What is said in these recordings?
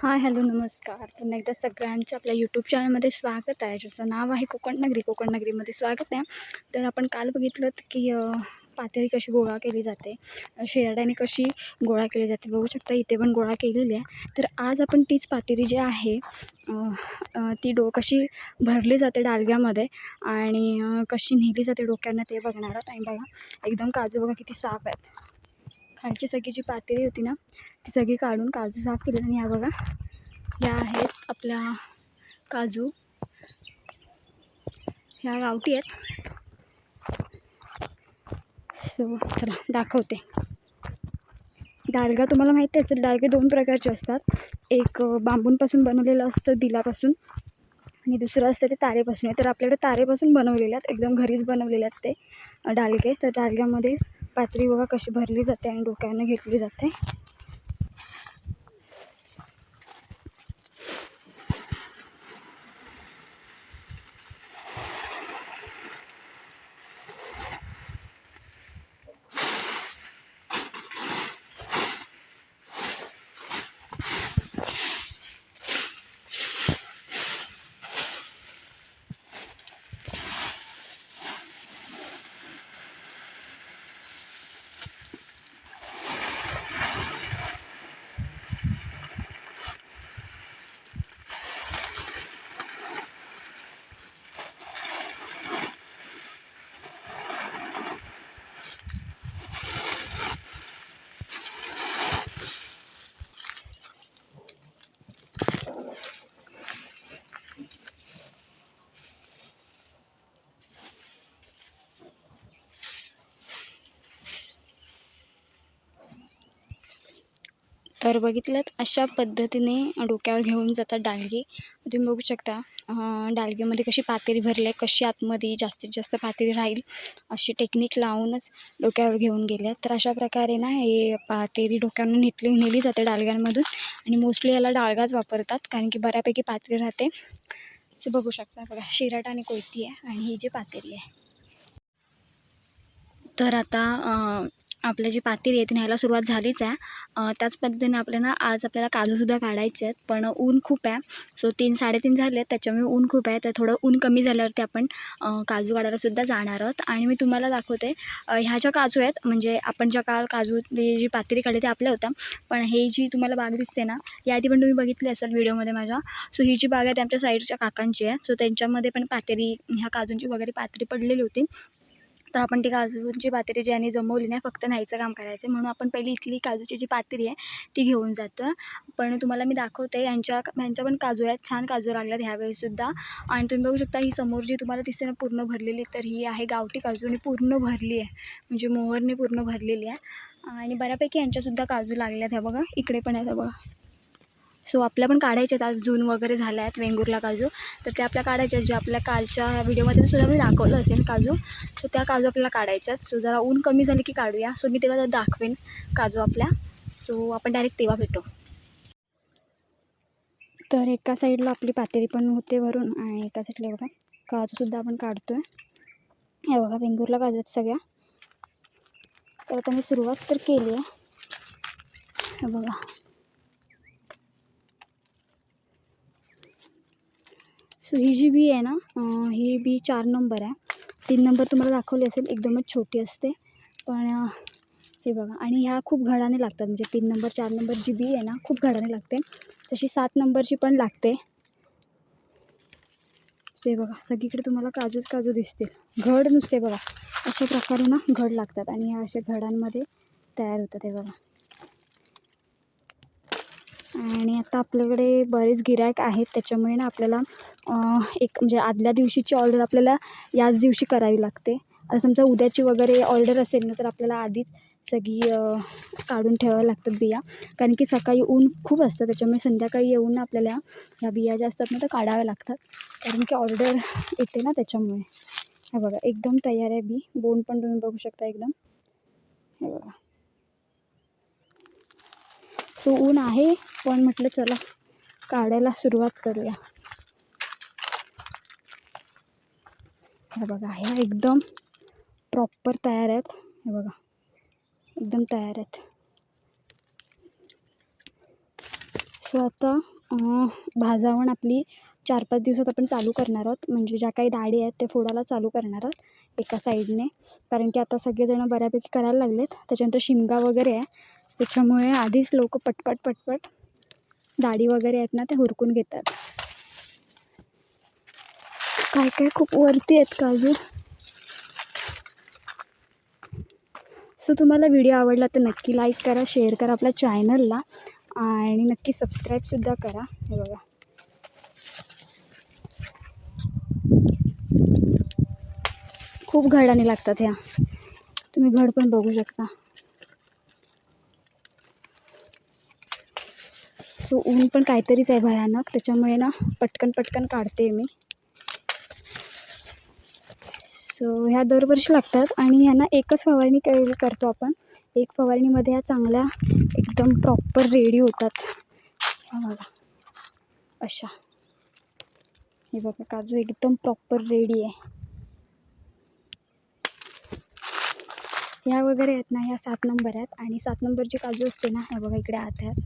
Hi hello नमस्कार. पुन्हा एकदा सगळ्यांचं आपल्या यूट्यूब चॅनलमध्ये स्वागत आहे. ज्याचं नाव आहे कोकण नगरी कोकण नगरीमध्ये स्वागत आहे. तर आपण काल बघितलं की पातेरी कशी गोळा केली जाते शेराड्याने कशी गोळा केली जाते बघू शकता इथे पण गोळा केलेली आहे. तर आज आपण तीच पातेरी जी आहे ती डो कशी भरली जाते डालग्यामध्ये आणि कशी नेली जाते डोक्यानं ते बघणार आहोत. आणि बघा एकदम काजू बघा किती साफ आहेत. खालची सगळी जी पातेरी होती ना ती सगळी काढून काजू साफ केली आणि ह्या बघा ह्या आहेत आपल्या काजू. ह्या गावठी आहेत. सो चला दाखवते. डालगा तुम्हाला माहिती असेल डालगे दोन प्रकारचे असतात. एक बांबूंपासून बनवलेलं असतं दिलापासून आणि दुसरं असतं ते तारेपासून आहे. तर आपल्याकडे तारेपासून बनवलेले आहेत एकदम घरीच बनवलेले आहेत ते डालगे. तर डालग्यामध्ये पात्री बघा कशी भरली जाते आणि डोक्यानं घेतली जाते. तर बघितलं अशा पद्धतीने डोक्यावर घेऊन जातात डालगी. तुम्ही बघू शकता डालगीमध्ये कशी पातेरी भरली आहे कशी आतमध्ये जास्तीत जास्त पातेरी राहील अशी टेक्निक लावूनच डोक्यावर घेऊन गेले तर अशा प्रकारे ना हे पातेरी डोक्यावर नेटली नेली जाते डालग्यांमधून आणि मोस्टली याला डाळगाच वापरतात कारण की बऱ्यापैकी पातेरी राहते. सो बघू शकता बघा शिराट आणि कोयती आहे आणि ही जी पातेरी आहे. तर आता आपलं जी पातेरी आहे ती न्यायला सुरुवात झालीच आहे. त्याच पद्धतीने आपल्याला आज आपल्याला काजूसुद्धा काढायचे आहेत पण ऊन खूप आहे. सो तीन साडेतीन झाले आहेत त्याच्यामुळे ऊन खूप आहे. तर थोडं ऊन कमी झाल्यावरती आपण काजू काढायलासुद्धा जाणार आहोत. आणि मी तुम्हाला दाखवते ह्या ज्या काजू आहेत म्हणजे आपण ज्या काल काजू जी पातेरी काढली त्या आपल्या होत्या. पण हे जी तुम्हाला बाग दिसते ना याआधी पण तुम्ही बघितली असाल व्हिडिओमध्ये माझ्या. सो ही जी बाग आहे ती आमच्या साईडच्या काकांची आहे. सो त्यांच्यामध्ये पण पातेरी ह्या काजूंची वगैरे पातरी पडलेली होती. तर आपण ती काजूची पातरी जी आणि जमवली नाही फक्त न्यायचं काम करायचं म्हणून आपण पहिली इथली काजूची जी पातेरी आहे ती घेऊन जातो आहे पण तुम्हाला मी दाखवते यांच्या यांच्या पण काजू आहेत. छान काजू लागल्यात ह्यावेळीसुद्धा आणि तुम्ही बघू शकता ही समोर जी तुम्हाला दिसते ना पूर्ण भरलेली तर ही आहे गावठी काजू. आणि पूर्ण भरली आहे. म्हणजे मोहरने पूर्ण भरलेली आहे. आणि बऱ्यापैकी यांच्यासुद्धा काजू लागल्यात ह्या बघा. इकडे पण आहेत बघा. सो आपल्या पण काढायचे आहेत. आज जून वगैरे झाल्या आहेत वेंगुर्ला काजू. तर त्या आपल्या काढायच्या आहेत. जे आपल्या कालच्या व्हिडिओमध्ये सुद्धा मी दाखवलं असेल काजू. सो त्या काजू आपल्याला काढायच्या आहेत. सो जरा ऊन कमी झाली की काढूया. सो मी तेव्हा दाखवेन काजू आपल्या. सो आपण डायरेक्ट तेव्हा भेटू. तर एका साईडला आपली पातेरी पण होते वरून आणि एका साईडला बघा काजूसुद्धा आपण काढतो आहे हे बघा वेंगुरला काजू आहेत सगळ्या. तर आता मी सुरुवात तर केली आहे. बघा. सो ही जी बी आहे ना ही बी चार नंबर आहे. तीन नंबर तुम्हाला दाखवली असेल एकदमच छोटी असते. पण हे बघा आणि ह्या खूप घडाने लागतात. म्हणजे तीन नंबर चार नंबर जी बी आहे ना खूप घडाने लागते. तशी सात नंबरची पण लागते. सो हे बघा सगळीकडे तुम्हाला काजूच काजू दिसतील. घड नुसते बघा अशा प्रकारे ना घड लागतात. आणि ह्या अशा घडांमध्ये तयार होतात हे बघा. आणि आता आपल्याकडे बरेच गिरायक आहेत. त्याच्यामुळे ना आपल्याला एक म्हणजे आदल्या दिवशीची ऑर्डर आपल्याला याच दिवशी करावी लागते. आता समजा उद्याची वगैरे ऑर्डर असेल ना तर आपल्याला आधीच सगळी काढून ठेवाव्या लागतात बिया. कारण की सकाळी ऊन खूप असतं त्याच्यामुळे संध्याकाळी येऊन आपल्याला ह्या बिया ज्या असतात ना त्या काढाव्या लागतात. कारण की ऑर्डर येते ना त्याच्यामुळे. हे बघा एकदम तयार आहे बी. बोंड पण तुम्ही बघू शकता एकदम. हे बघा. सो ऊन आहे पण म्हटलं चला काढायला सुरुवात करूया. हे बघा ह्या एकदम प्रॉपर तयार आहेत. हे बघा एकदम तयार आहेत. सो आता भाजावण आपली चार पाच दिवसात आपण चालू करणार आहोत. म्हणजे ज्या काही दाढी आहेत ते फोडायला चालू करणार आहोत एका साईडने. कारण की आता सगळेजणं बऱ्यापैकी करायला लागलेत. त्याच्यानंतर शिमगा वगैरे आहे. त्याच्यामुळे आधीच लोक पटपट पटपट दाढी वगैरे आहेत ना ते हुरकून घेतात. काय काय खूप वरती आहेत का अजून? सो तुम्हाला व्हिडिओ आवडला तर नक्की लाईक करा शेअर करा आपल्या चॅनलला आणि नक्की सबस्क्राईबसुद्धा करा. हे बघा. खूप घडाने लागतात ह्या. तुम्ही घड पण बघू शकता. सो ऊन पण काहीतरीच आहे भयानक. त्याच्यामुळे ना पटकन पटकन काढते मी. सो ह्या दरवर्षी लागतात आणि ह्यांना एकच फवारणी करतो आपण. एक फवारणीमध्ये ह्या चांगल्या एकदम प्रॉपर रेडी होतात. बघा. अशा. हे बघा काजू एकदम प्रॉपर रेडी आहे. ह्या वगैरे आहेत ना ह्या सात नंबर आहेत. आणि सात नंबरची काजू असते ना ह्या बघा इकडे आत आहेत.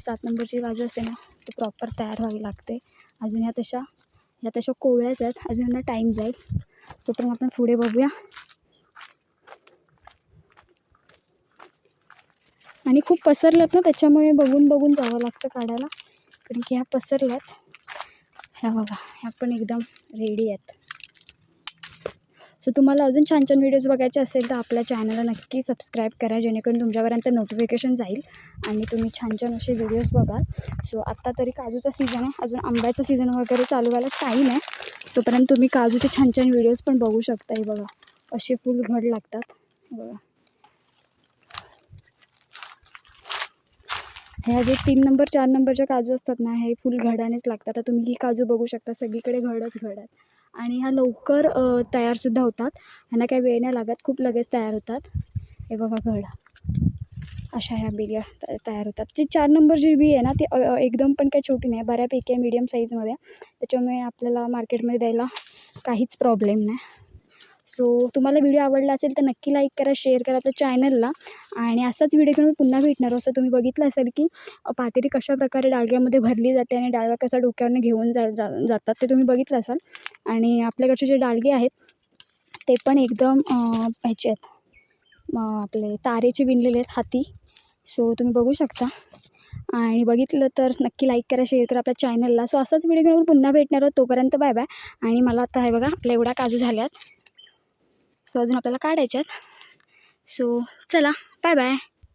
सात नंबरची काजू असते ना ती प्रॉपर तयार व्हावी लागते. अजून ह्या तशा ह्या तशा कोवळ्याच आहेत. अजून ह्यांना टाईम जाईल. तोपर्यंत आपण पुढे बघूया. आणि खूप पसरल्यात ना त्याच्यामुळे बघून बघून जावं लागतं काढायला. कारण की ह्या पसरल्यात. ह्या बघा ह्या पण एकदम रेडी आहेत. सो तुम्हाला अजून छान छान व्हिडिओज बघायचे असेल तर आपल्या चॅनलला नक्की सबस्क्राईब करा जेणेकरून तुमच्यापर्यंत नोटिफिकेशन जाईल आणि तुम्ही छान छान असे व्हिडिओज बघाल. सो आत्ता तरी काजूचा सीझन आहे. अजून आंब्याचा सीझन वगैरे चालू व्हायला टाईम आहे. तोपर्यंत तुम्ही काजूचे छान छान व्हिडिओज पण बघू शकता. हे बघा असे फुल घड लागतात. बघा. ह्या जे तीन नंबर चार नंबरच्या काजू असतात ना हे फुल घडानेच लागतात. तर तुम्ही ही काजू बघू शकता सगळीकडे घडच घड आहेत आणि ह्या लवकर तयारसुद्धा होतात. ह्यांना काही वेळ नाही लागत खूप लगेच तयार होतात. हे बघा घड. अशा ह्या बिया त- तयार होतात. जी चार नंबर जी बी आहे ना ती एकदम पण काही छोटी नाही. बऱ्यापैकी आहे मीडियम साईजमध्ये त्याच्यामुळे आपल्याला मार्केटमध्ये द्यायला काहीच प्रॉब्लेम नाही. सो तुम्हाला व्हिडिओ आवडला असेल तर नक्की लाईक करा शेअर करा आपल्या चॅनलला आणि असाच व्हिडिओ घेऊन पुन्हा भेटणार असं तुम्ही बघितलं असेल की पातेरी कशा प्रकारे डाळग्यामध्ये भरली जाते आणि डाळगा कसा डोक्यावरनं घेऊन जा जा जातात ते तुम्ही बघितलं असाल. आणि आपल्याकडचे जे डाळगे आहेत ते पण एकदम ह्याचे आहेत. आपले तारेचे विणलेले आहेत हाती. सो तुम्ही बघू शकता. आणि बघितलं तर नक्की लाईक करा शेअर करा आपल्या चॅनलला सो असाच व्हिडिओ घेऊन पुन्हा भेटणार आहोत. तोपर्यंत बाय बाय आणि मला आता आहे बघा आपल्या एवढा काजू झाल्यात. सो अजून आपल्याला काढायच्यात. सो चला बाय बाय